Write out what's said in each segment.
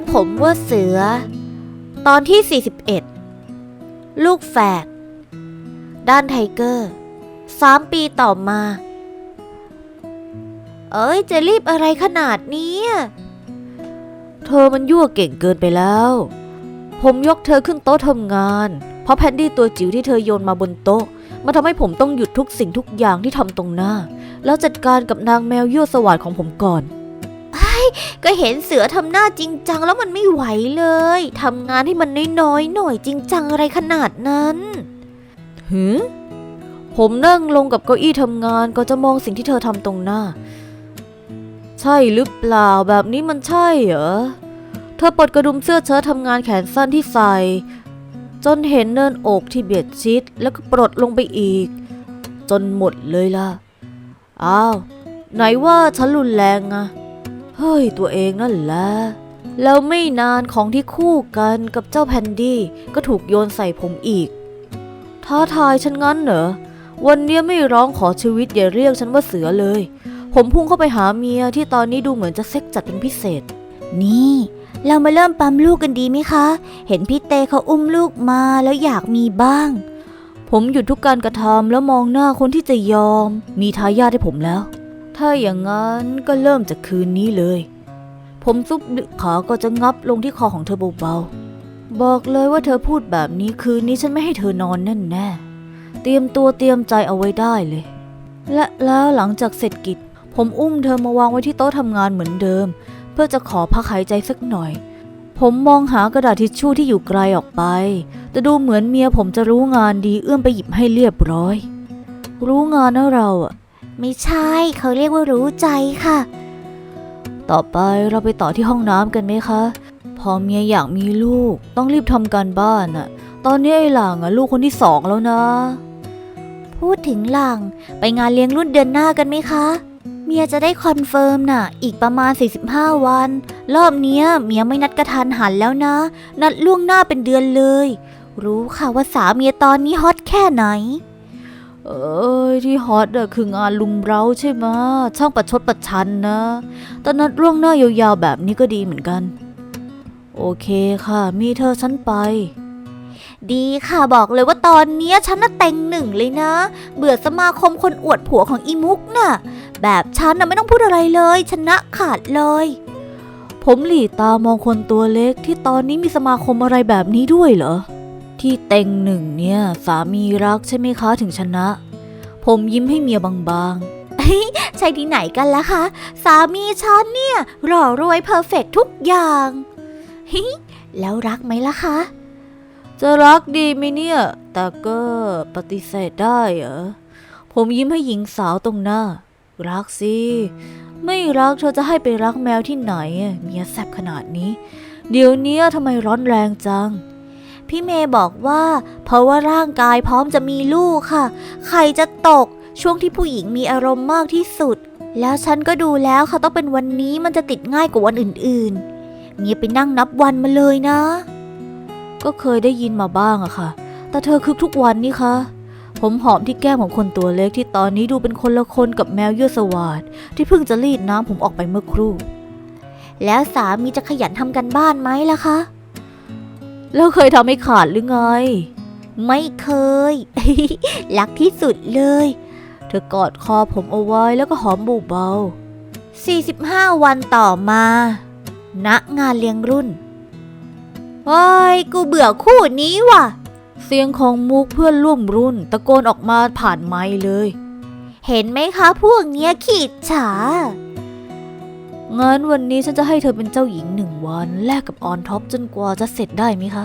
ียกผมว่าเสือ ตอนที่ 41 ลูกแฝด ด้านไทเกอร์สามปีต่อมา เอ้ย จะรีบอะไรขนาดนี้ เธอมันยั่วเก่งเกินไปแล้ว ผมยกเธอขึ้นโต๊ะทำงาน เพราะแพนดี้ตัวจิ๋วที่เธอโยนมาบนโต๊ะมันทำให้ผมต้องหยุดทุกสิ่งทุกอย่างที่ทำตรงหน้า แล้วจัดการกับนางแมวยั่วสวาดของผมก่อน ก็เห็นเสือทำหน้าจริงจังแล้วมันไม่ไหวเลยทำงานให้มันน้อยๆหน่อยจริงจังอะไรขนาดนั้นหือผมนั่งลงกับเก้าอี้ทำงานก็จะมองสิ่งที่เธอทำตรงหน้า ใช่หรือเปล่าแบบนี้มันใช่เหรอ เธอปลดกระดุมเสื้อเชิ้ตทำงานแขนสั้นที่ใส่ จนเห็นเนินอกที่เบียดชิดแล้วก็ปลดลงไปอีก จนหมดเลยล่ะ อ้าว ไหนว่าฉันรุนแรงอะ เฮ้ยตัวเองนั่นแหละ แล้วไม่นานของที่คู่กันกับเจ้าแพนดี้ก็ถูกโยนใส่ผมอีก ท้าทายฉันงั้นเหรอ วันเนี้ยไม่ร้องขอชีวิตอย่าเรียกฉันว่าเสือเลย ผมพุ่งเข้าไปหาเมียที่ตอนนี้ดูเหมือนจะเซ็กจัดเป็นพิเศษ นี่ เรามาเริ่มปั๊มลูกกันดีไหมคะ เห็นพี่เตเขาอุ้มลูกมาแล้วอยากมีบ้าง ผมหยุดทุกการกระทำแล้วมองหน้าคนที่จะยอม มีทายาทให้ผมแล้ว ถ้าอย่างนั้นก็เริ่มจากคืนนี้เลย ผมซุบดึกขาก็จะงับลงที่คอของเธอเบาๆ บอกเลยว่าเธอพูดแบบนี้คืนนี้ฉันไม่ให้เธอนอนแน่แน่ๆเตรียมตัวเตรียมใจเอาไว้ได้เลย และแล้วหลังจากเสร็จกิจ ผมอุ้มเธอมาวางไว้ที่โต๊ะทำงานเหมือนเดิม เพื่อจะขอพักหายใจสักหน่อย ผมมองหากระดาษทิชชู่ที่อยู่ไกลออกไป แต่ดูเหมือนเมียผมจะรู้งานดีเอื้อมไปหยิบให้เรียบร้อย รู้งานนะเราอะ ไม่ใช่เขาเรียกว่ารู้ใจค่ะ ต่อไปเราไปต่อที่ห้องน้ำกันไหมคะ พอเมียอยากมีลูก ต้องรีบทำการบ้านอะตอนนี้ไอ้หลังอะลูกคนที่สองแล้วนะ พูดถึงหลังไปงานเลี้ยงรุ่นเดือนหน้ากันไหมคะ เมียจะได้คอนเฟิร์มน่ะ อีกประมาณ 45 วัน รอบเนี้ยเมียไม่นัดกระทันหันแล้วนะ นัดล่วงหน้าเป็นเดือนเลย รู้ค่ะว่าสามีตอนนี้ฮอตแค่ไหน เอ้ยที่ฮอตอะคืองานลุมเร้าใช่ไหมช่างประชดประชันนะ แตอนนัดล่วงหน้ายาวๆแบบนี้ก็ดีเหมือนกัน โอเคค่ะ มีเธอฉันไป ดีค่ะบอกเลยว่าตอนเนี้ยฉันน่ะเต็งหนึ่งเลยนะ เบื่อสมาคมคนอวดผัวของอีมุกน่ะ แบบฉันน่ะไม่ต้องพูดอะไรเลย ชนะขาดเลย ผมหลีตามองคนตัวเล็กที่ตอนนี้มีสมาคมอะไรแบบนี้ด้วยเหรอ ที่เต็งหนึ่งเนี่ย สามีรักใช่ไหมคะถึงชนะ ผมยิ้มให้เมียบางๆ ใช่ที่ไหนกันล่ะคะ สามีฉันเนี่ยหล่อรวยเพอร์เฟกทุกอย่างฮิแล้วรักไหมล่ะคะ จะรักดีไหมเนี่ย แต่ก็ปฏิเสธได้เหรอ ผมยิ้มให้หญิงสาวตรงหน้า รักสิ ไม่รักเธอจะให้ไปรักแมวที่ไหน เมียแซบขนาดนี้ เดี๋ยวนี้ทำไมร้อนแรงจัง พี่เมย์บอกว่า เพราะว่าร่างกายพร้อมจะมีลูกค่ะใครจะตกช่วงที่ผู้หญิงมีอารมณ์มากที่สุด แล้วฉันก็ดูแล้วค่ะต้องเป็นวันนี้มันจะติดง่ายกว่าวันอื่นๆเมียไปนั่งนับวันมาเลยนะ ก็เคยได้ยินมาบ้างอะค่ะ แต่เธอคึกทุกวันนี่คะผมหอมที่แก้มของคนตัวเล็กที่ตอนนี้ดูเป็นคนละคนกับแมวยั่วสวาดที่เพิ่งจะรีดน้ำผมออกไปเมื่อครู่ แล้วสามีจะขยันทำกันบ้านไหมล่ะคะ แล้วเคยทำให้ขาดหรือไง ไม่เคย รักที่สุดเลย เธอกอดคอผมเอาไว้แล้วก็หอมเบา45 วันต่อมาณงานเลี้ยงรุ่นว้ายกูเบื่อคู่นี้ว่ะๆเสียงของมุกเพื่อนร่วมรุ่น ตะโกนออกมาผ่านไมค์เลย เห็นไหมคะพวกเนี้ยขีดฉา งั้นวันนี้ฉันจะให้เธอเป็นเจ้าหญิงหนึ่งวันแลกกับออนท็อปจนกว่าจะเสร็จได้ไหมคะ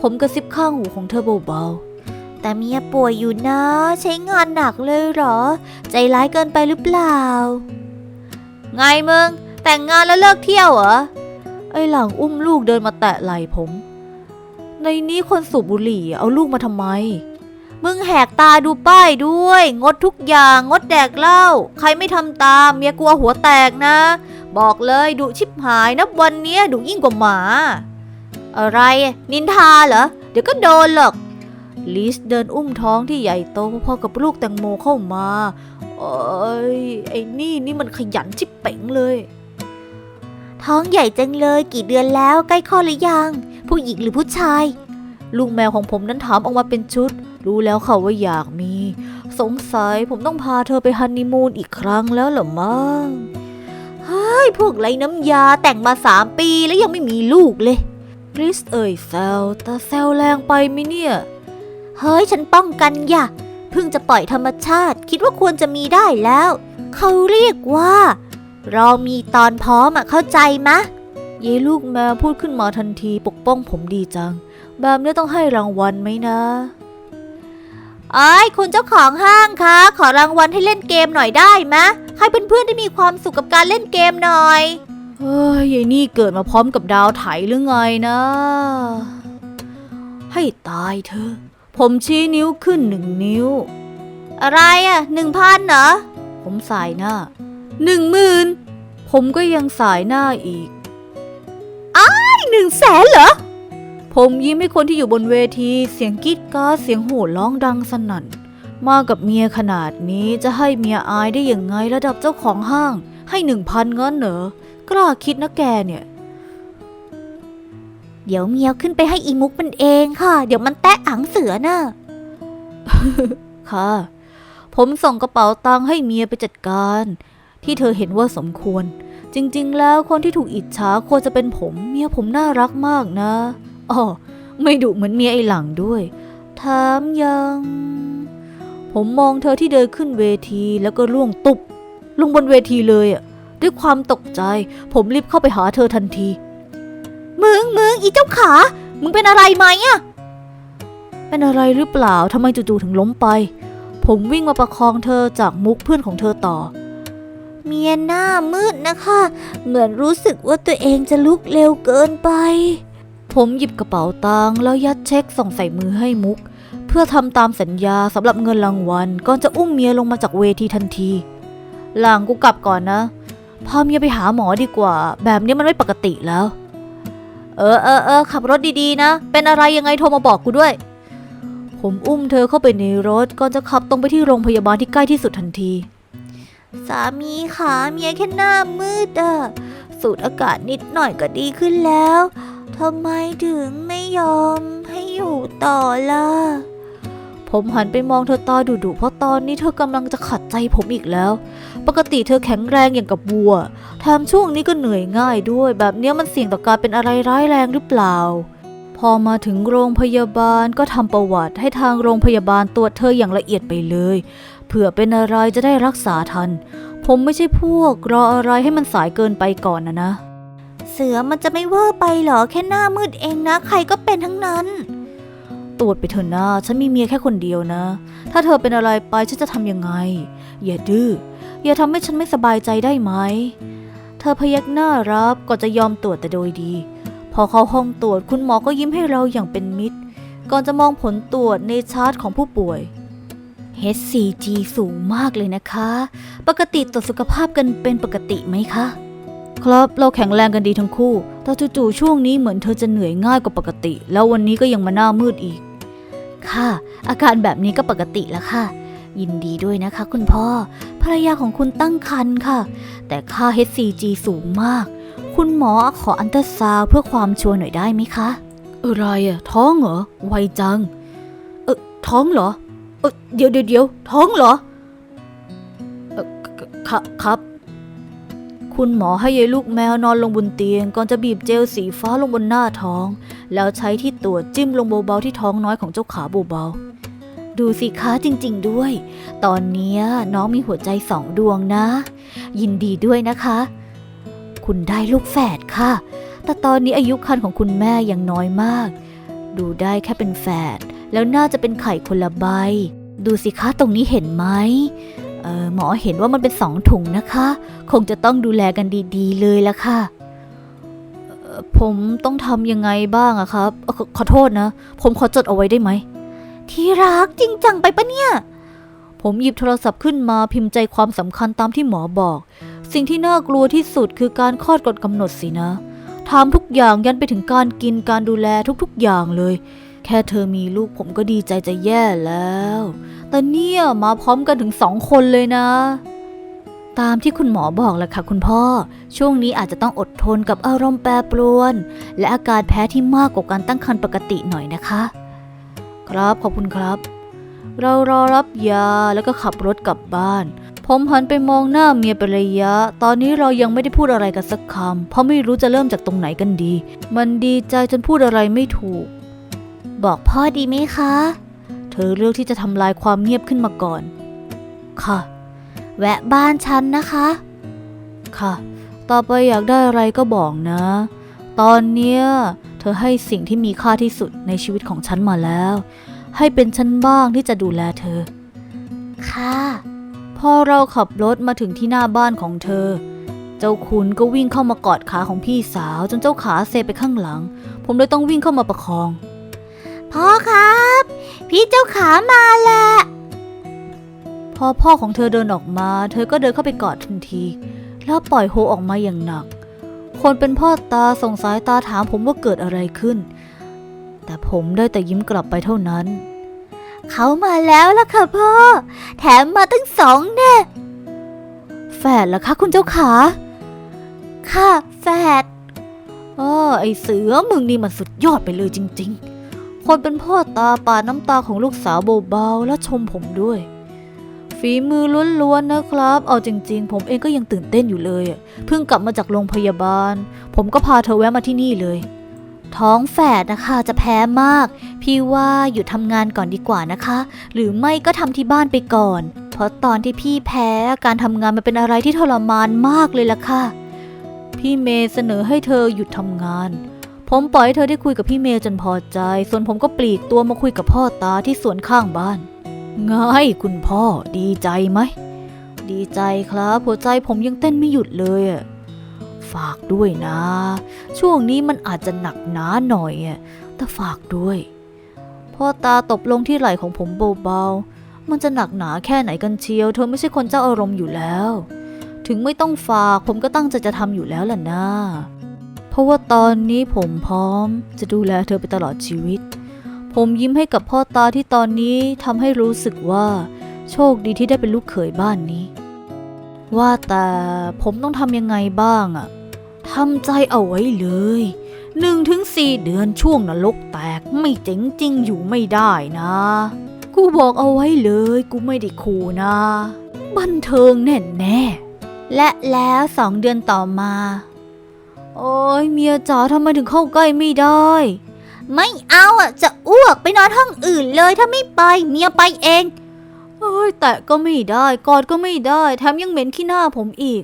ผมกระซิบข้างหูของเธอเบาๆ แต่เมียป่วยอยู่นะ ใช้งานหนักเลยเหรอ ใจร้ายเกินไปหรือเปล่า ไงมึง แต่งงานแล้วเลิกเที่ยวเหรอ ไอ้หลังอุ้มลูกเดินมาแตะไหล่ผม ในนี้คนสูบบุหรี่เอาลูกมาทำไม มึงแหกตาดูป้ายด้วย งดทุกอย่าง งดแดกเหล้า ใครไม่ทำตามเมียกลัวหัวแตกนะ บอกเลยดุชิบหายนับวันเนี้ยดุยิ่งกว่าหมา อะไรนินทาเหรอ เดี๋ยวก็โดนหรอก ลิสเดินอุ้มท้องที่ใหญ่โตพอกับลูกแตงโมเข้ามาโอ้ยไอ้นี่นี่มันขยันชิบเป๋งเลย ท้องใหญ่จังเลยกี่เดือนแล้วใกล้คลอดหรือยัง ผู้หญิงหรือผู้ชาย ลูกแมวของผมนั้นถามออกมาเป็นชุด รู้แล้วค่ะว่าอยากมี สงสัยผมต้องพาเธอไปฮันนีมูนอีกครั้งแล้วเหรอมั้ง ไอ้พวกไรน้ำยาแต่งมาสามปีแล้วยังไม่มีลูกเลยคริสเอ่ยแซวแต่แซวแรงไปไหมเนี่ย เฮ้ยฉันป้องกันอย่าเพิ่งจะปล่อยธรรมชาติคิดว่าควรจะมีได้แล้ว เขาเรียกว่า เรามีตอนพร้อมอะเข้าใจมะ เยลูกแมวพูดขึ้นมาทันทีปกป้องผมดีจัง แบบนี้ต้องให้รางวัลไหมนะไอ้ยคุณเจ้าของห้างคะ ขอรางวัลให้เล่นเกมหน่อยได้ไหม ให้เพื่อนๆได้มีความสุขกับการเล่นเกมหน่อย เฮ้ยยายนี่เกิดมาพร้อมกับดาวไถหรือไงนะ ให้ตายเธอะผมชี้นิ้วขึ้นหนึ่งนิ้ว อะไรอะหนึ่งพันเหรอ ผมสายหน้าหนึ่งหมื่นผมก็ยังสายหน้าอีกหนึ่งแสนเหรอ ผมยิ้มให้คนที่อยู่บนเวที เสียงกรีดกราดเสียงโห่ร้องดังสนั่น มากับเมียขนาดนี้จะให้เมียอายได้ยังไงระดับเจ้าของห้าง ให้หนึ่งพันเงินเหรอกล้าคิดนะแกเนี่ย เดี๋ยวเมียวขึ้นไปให้อีมุกมันเองค่ะ เดี๋ยวมันแตะอังเสือน่ะค่ะ ผมส่งกระเป๋าตังค์ให้เมียไปจัดการ ที่เธอเห็นว่าสมควร จริง ๆ แล้วคนที่ถูกอิจฉาควรจะเป็นผม เมียผมน่ารักมากนะอ๋อไม่ดุเหมือนเมียไอ้หลังด้วยแถมยัง ผมมองเธอที่เดินขึ้นเวทีแล้วก็ล่วงตุบลงบนเวทีเลยอะ ด้วยความตกใจ ผมรีบเข้าไปหาเธอทันที มึงมึงอีเจ้าขา มึงเป็นอะไรไหมอะเป็นอะไรหรือเปล่าทำไมจู่ๆถึงล้มไป ผมวิ่งมาประคองเธอจากมุกเพื่อนของเธอต่อ เมียหน้ามืดนะคะ เหมือนรู้สึกว่าตัวเองจะลุกเร็วเกินไป ผมหยิบกระเป๋าตังค์แล้วยัดเช็คส่งใส่มือให้มุก เพื่อทำตามสัญญาสำหรับเงินรางวัลก่อนจะอุ้มเมียลงมาจากเวทีทันที หลังกูกลับก่อนนะ พาเมียไปหาหมอดีกว่า แบบนี้มันไม่ปกติแล้ว เออเออเออขับรถดีๆนะ เป็นอะไรยังไงโทรมาบอกกูด้วย ผมอุ้มเธอเข้าไปในรถก่อนจะขับตรงไปที่โรงพยาบาลที่ใกล้ที่สุดทันที สามีขาเมียแค่หน้ามืดอะสูดอากาศนิดหน่อยก็ดีขึ้นแล้วทำไมถึงไม่ยอมให้อยู่ต่อล่ะ ผมหันไปมองเธอตาดุๆเพราะตอนนี้เธอกำลังจะขัดใจผมอีกแล้ว ปกติเธอแข็งแรงอย่างกับวัวแถมช่วงนี้ก็เหนื่อยง่ายด้วย แบบเนี้ยมันเสี่ยงต่อการเป็นอะไรร้ายแรงหรือเปล่า พอมาถึงโรงพยาบาลก็ทำประวัติให้ทางโรงพยาบาลตรวจเธออย่างละเอียดไปเลยเผื่อเป็นอะไรจะได้รักษาทัน ผมไม่ใช่พวกรออะไรให้มันสายเกินไปก่อนนะนะ เสือมันจะไม่เวอร์ไปเหรอแค่หน้ามืดเองนะ ใครก็เป็นทั้งนั้น ตรวจไปเถอะนะฉันมีเมียแค่คนเดียวนะ ถ้าเธอเป็นอะไรไปฉันจะทำยังไง อย่าดื้อ อย่าทำให้ฉันไม่สบายใจได้ไหม เธอพยักหน้ารับก่อนจะยอมตรวจแต่โดยดี พอเข้าห้องตรวจคุณหมอก็ยิ้มให้เราอย่างเป็นมิตร ก่อนจะมองผลตรวจในชาร์ตของผู้ป่วย HCG สูงมากเลยนะคะ ปกติตรวจสุขภาพกันเป็นปกติไหมคะ ครับเราแข็งแรงกันดีทั้งคู่ แต่จู่ๆช่วงนี้เหมือนเธอจะเหนื่อยง่ายกว่าปกติ แล้ววันนี้ก็ยังมาหน้ามืดอีก ค่ะ อาการแบบนี้ก็ปกติแล้วค่ะ ยินดีด้วยนะคะ คุณพ่อ ภรรยาของคุณตั้งครรภ์ค่ะ แต่ค่า HCG สูงมาก คุณหมอขออันเตอร์ซาวเพื่อความชัวร์หน่อยได้ไหมคะ อะไรอะท้องเหรอ ไวจัง เออท้องเหรอ เออเดี๋ยวเดี๋ยวเดี๋ยวท้องเหรอเออครับ คุณหมอให้ยายลูกแมวนอนลงบนเตียง ก่อนจะบีบเจลสีฟ้าลงบนหน้าท้อง แล้วใช้ที่ตรวจจิ้มลงเบาๆที่ท้องน้อยของเจ้าขาเบาๆดูสิคะจริง ๆ ด้วย ตอนนี้น้องมีหัวใจสองดวงนะ ยินดีด้วยนะคะ คุณได้ลูกแฝดค่ะ แต่ตอนนี้อายุครรภ์ของคุณแม่ยังน้อยมาก ดูได้แค่เป็นแฝดแล้วน่าจะเป็นไข่คนละใบ ดูสิคะตรงนี้เห็นไหม ออหมอเห็นว่ามันเป็นสองถุงนะคะ คงจะต้องดูแลกันดีๆ เลยละค่ะออผมต้องทำยังไงบ้างอะครับขอขอโทษนะ ผมขอจดเอาไว้ได้ไหม ที่รักจริงจังไปปะเนี่ย ผมหยิบโทรศัพท์ขึ้นมาพิมพ์ใจความสำคัญตามที่หมอบอก สิ่งที่น่ากลัวที่สุดคือการคลอดก่อนกำหนดสินะถามทุกอย่างยันไปถึงการกินการดูแลทุกๆอย่างเลย แค่เธอมีลูกผมก็ดีใจจะแย่แล้ว แต่เนี่ยมาพร้อมกันถึงสองคนเลยนะ ตามที่คุณหมอบอกแหละค่ะคุณพ่อ ช่วงนี้อาจจะต้องอดทนกับอารมณ์แปรปรวน และอาการแพ้ที่มากกว่าการตั้งครรภ์ปกติหน่อยนะคะ ครับขอบคุณครับ เรารอรับยาแล้วก็ขับรถกลับบ้านผมหันไปมองหน้าเมียเป็นระยะ ตอนนี้เรายังไม่ได้พูดอะไรกันสักคำ เพราะไม่รู้จะเริ่มจากตรงไหนกันดี มันดีใจจนพูดอะไรไม่ถูก บอกพ่อดีไหมคะ อเลือกที่จะทำลายความเงียบขึ้นมาก่อน ค่ะ แวะบ้านฉันนะคะ ค่ะ ต่อไปอยากได้อะไรก็บอกนะ ตอนเนี้ยเธอให้สิ่งที่มีค่าที่สุดในชีวิตของฉันมาแล้ว ให้เป็นฉันบ้างที่จะดูแลเธอ ค่ะ พอเราขับรถมาถึงที่หน้าบ้านของเธอ เจ้าคุณก็วิ่งเข้ามากอดขาของพี่สาว จนเจ้าขาเซไปข้างหลัง ผมเลยต้องวิ่งเข้ามาประคอง พ่อครับ พี่เจ้าขามาแล้วพอพ่อของเธอเดินออกมา เธอก็เดินเข้าไปกอดทันที แล้วปล่อยโฮออกมาอย่างหนัก คนเป็นพ่อตาส่งสายตาถามผมว่าเกิดอะไรขึ้น แต่ผมได้แต่ยิ้มกลับไปเท่านั้น เขามาแล้วล่ะค่ะพ่อ แถมมาตั้งสองแน่แฝดเหรอคะคุณเจ้าขาค่ะแฝดอ้อไอเสือมึงนี่มันสุดยอดไปเลยจริง ๆ คนเป็นพ่อตาปาดน้ำตาของลูกสาวเบาๆและชมผมด้วย ฝีมือล้วนๆนะครับ เอาจริง ๆ ผมเองก็ยังตื่นเต้นอยู่เลย เพิ่งกลับมาจากโรงพยาบาล ผมก็พาเธอแวะมาที่นี่เลย ท้องแฝดนะคะจะแพ้มาก พี่ว่าหยุดทำงานก่อนดีกว่านะคะ หรือไม่ก็ทำที่บ้านไปก่อน เพราะตอนที่พี่แพ้การทำงานมันเป็นอะไรที่ทรมานมากเลยล่ะค่ะ พี่เมย์เสนอให้เธอหยุดทำงาน ผมปล่อยให้เธอได้คุยกับพี่เมย์จนพอใจ ส่วนผมก็ปลีกตัวมาคุยกับพ่อตาที่สวนข้างบ้าน ไงคุณพ่อดีใจไหม ดีใจครับ หัวใจผมยังเต้นไม่หยุดเลยอะฝากด้วยนะ ช่วงนี้มันอาจจะหนักหนาหน่อยอะแต่ฝากด้วย พ่อตาตบลงที่ไหล่ของผมเบาๆ มันจะหนักหนาแค่ไหนกันเชียว เธอไม่ใช่คนเจ้าอารมณ์อยู่แล้ว ถึงไม่ต้องฝากผมก็ตั้งใจจะทำอยู่แล้วล่ะนะ ราะว่าตอนนี้ผมพร้อมจะดูแลเธอไปตลอดชีวิต ผมยิ้มให้กับพ่อตาที่ตอนนี้ทำให้รู้สึกว่า โชคดีที่ได้เป็นลูกเขยบ้านนี้ ว่าแต่ผมต้องทำยังไงบ้างอะทำใจเอาไว้เลยหนึ่งถึงสี่เดือนช่วงนรกแตกไม่เจ๋งจริงอยู่ไม่ได้นะ กูบอกเอาไว้เลยกูไม่ได้ขู่นะ บันเทิงแน่แน่และแล้วสองเดือนต่อมา โอ้ยเมียจ๋าทำไมถึงเข้าใกล้ไม่ได้ ไม่เอาอะจะอ้วกไปนอนห้องอื่นเลยถ้าไม่ไปเมียไปเองเอ้ยแตะก็ไม่ได้กอดก็ไม่ได้แถมยังเหม็นขี้หน้าผมอีก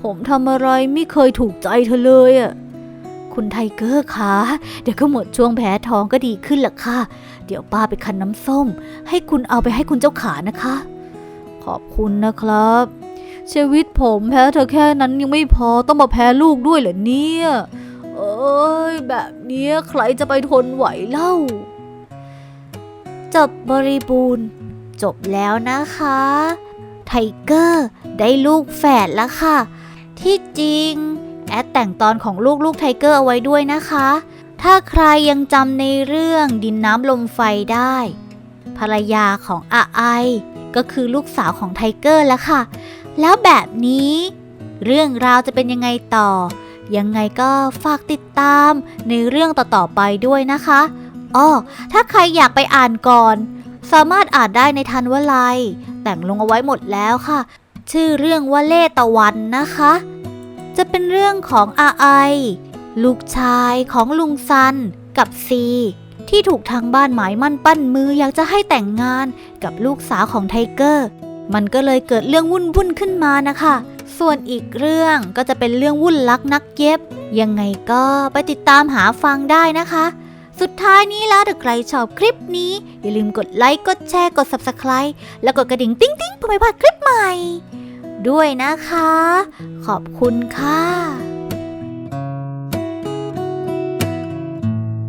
ผมทำอะไรไม่เคยถูกใจเธอเลยอะคุณไทเกอร์คะเดี๋ยวก็หมดช่วงแพ้ท้องก็ดีขึ้นละค่ะ เดี๋ยวป้าไปคั้นน้ำส้ม ให้คุณเอาไปให้คุณเจ้าขานะคะ ขอบคุณนะครับ ชีวิตผมแพ้เธอแค่นั้นยังไม่พอต้องมาแพ้ลูกด้วยเหรอเนี่ย เอ้ยแบบเนี้ยใครจะไปทนไหวเล่า จบบริบูรณ์ จบแล้วนะคะ ไทเกอร์ได้ลูกแฝดแล้วค่ะ ที่จริง แอดแต่งตอนของลูกลูกไทเกอร์เอาไว้ด้วยนะคะ ถ้าใครยังจำในเรื่องดินน้ำลมไฟได้ ภรรยาของอาไอก็คือลูกสาวของไทเกอร์แล้วค่ะ แล้วแบบนี้ เรื่องราวจะเป็นยังไงต่อ ยังไงก็ฝากติดตามในเรื่องต่อๆไปด้วยนะคะอ้อถ้าใครอยากไปอ่านก่อน สามารถอ่านได้ในทันวลัย แต่งลงเอาไว้หมดแล้วค่ะ ชื่อเรื่องว่าเล่ตะวันนะคะ จะเป็นเรื่องของอาไอลูกชายของลุงซันกับซีที่ถูกทางบ้านหมายมั่นปั้นมืออยากจะให้แต่งงานกับลูกสาวของไทเกอร์ มันก็เลยเกิดเรื่องวุ่นวุ่นๆขึ้นมานะคะ ส่วนอีกเรื่องก็จะเป็นเรื่องวุ่นลักนักเย็บ ยังไงก็ไปติดตามหาฟังได้นะคะ สุดท้ายนี้แล้วถ้าใครชอบคลิปนี้ อย่าลืมกดไลค์กดแชร์กด Subscribe แล้วกดกระดิ่งติ๊งติ๊งเพื่อไม่พลาดคลิปใหม่ ด้วยนะคะ ขอบคุณค่ะ